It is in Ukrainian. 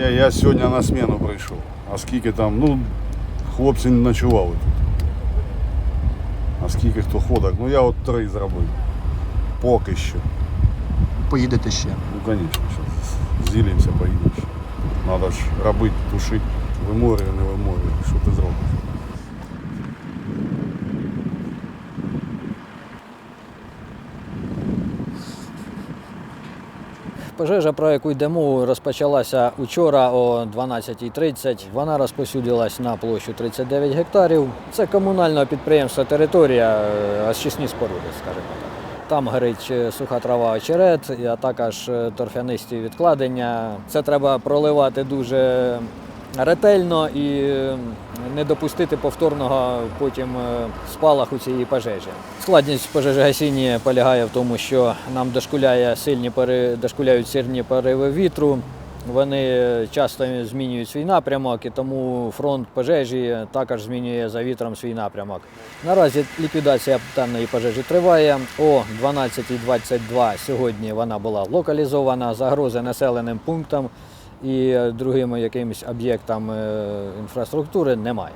Я, я сьогодні на зміну прийшов. А скільки там, ну, хлопці не ночували тут. А скільки хто ходок? Ну я от три зробив. Поки що. Поїдете ще. Ну, звісно, зілімся поїдемо. Надо ж робити, тушити. Виморює, не виморює. Що ти зробиш? Пожежа, про яку йде мова, розпочалася учора о 12.30. Вона розпосюдилась на площу 39 гектарів. Це комунального підприємства територія, е, очисні споруди, скажімо так. Там горить е, суха трава очерет, а також е, торфянисті відкладення. Це треба проливати дуже ретельно і не допустити повторного потім е, спалаху цієї пожежі. Складність пожежогасіння полягає в тому, що нам дошкуляє сильні пори, дошкуляють сильні пориви вітру. Вони часто змінюють свій напрямок, і тому фронт пожежі також змінює за вітром свій напрямок. Наразі ліквідація даної пожежі триває. О 12.22 сьогодні вона була локалізована. Загрози населеним пунктам і другими якимись об'єктам е, інфраструктури немає.